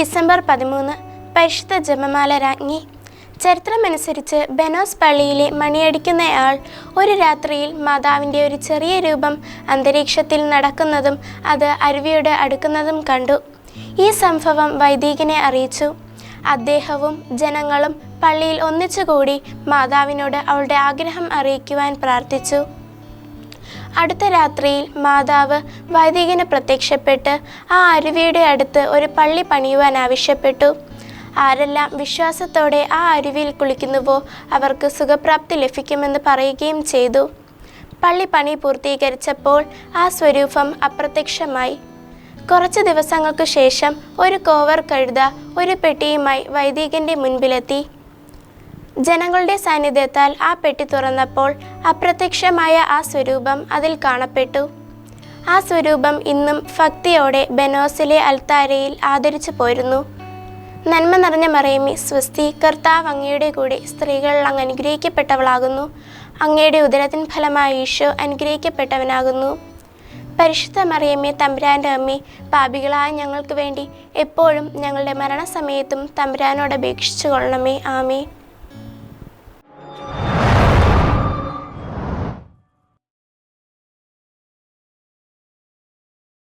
December പതിമൂന്ന് പരിശുദ്ധ ജപമാല രാജ്ഞി. ചരിത്രമനുസരിച്ച് ബെനോസ് പള്ളിയിലെ മണിയടിക്കുന്നയാൾ ഒരു രാത്രിയിൽ മാതാവിന്റെ ഒരു ചെറിയ രൂപം അന്തരീക്ഷത്തിൽ നടക്കുന്നതും അത് അരുവിയുടെ അടുക്കുന്നതും കണ്ടു. ഈ സംഭവം വൈദികനെ അറിയിച്ചു. അദ്ദേഹവും ജനങ്ങളും പള്ളിയിൽ ഒന്നിച്ചുകൂടി മാതാവിനോട് അവളുടെ ആഗ്രഹം അറിയിക്കുവാൻ പ്രാർത്ഥിച്ചു. അടുത്ത രാത്രിയിൽ മാതാവ് വൈദികന് പ്രത്യക്ഷപ്പെട്ട് ആ അരുവിയുടെ അടുത്ത് ഒരു പള്ളി പണിയുവാൻ ആവശ്യപ്പെട്ടു. ആരെല്ലാം വിശ്വാസത്തോടെ ആ അരുവിയിൽ കുളിക്കുന്നുവോ അവർക്ക് സുഖപ്രാപ്തി ലഭിക്കുമെന്ന് പറയുകയും ചെയ്തു. പള്ളി പണി പൂർത്തീകരിച്ചപ്പോൾ ആ സ്വരൂപം അപ്രത്യക്ഷമായി. കുറച്ച് ദിവസങ്ങൾക്ക് ശേഷം ഒരു കോവർ കഴുത ഒരു പെട്ടിയുമായി വൈദികന്റെ മുൻപിലെത്തി. ജനങ്ങളുടെ സാന്നിധ്യത്താൽ ആ പെട്ടി തുറന്നപ്പോൾ അപ്രത്യക്ഷമായ ആ സ്വരൂപം അതിൽ കാണപ്പെട്ടു. ആ സ്വരൂപം ഇന്നും ഭക്തിയോടെ ബനോസിലെ അൽത്താരയിൽ ആദരിച്ചു പോരുന്നു. നന്മ നിറഞ്ഞ മറിയമേ സ്വസ്തി കർത്താവ് അങ്ങയുടെ കൂടെ സ്ത്രീകൾ അങ്ങ് അനുഗ്രഹിക്കപ്പെട്ടവളാകുന്നു. അങ്ങയുടെ ഉദരത്തിൻ ഫലമായ ഈശോ അനുഗ്രഹിക്കപ്പെട്ടവനാകുന്നു. പരിശുദ്ധ മറിയമ്മേ തമ്പുരാന്റെ അമ്മേ പാപികളായ ഞങ്ങൾക്ക് വേണ്ടി എപ്പോഴും ഞങ്ങളുടെ മരണസമയത്തും തമ്പുരാനോട് അപേക്ഷിച്ചു കൊള്ളണമേ ആമേ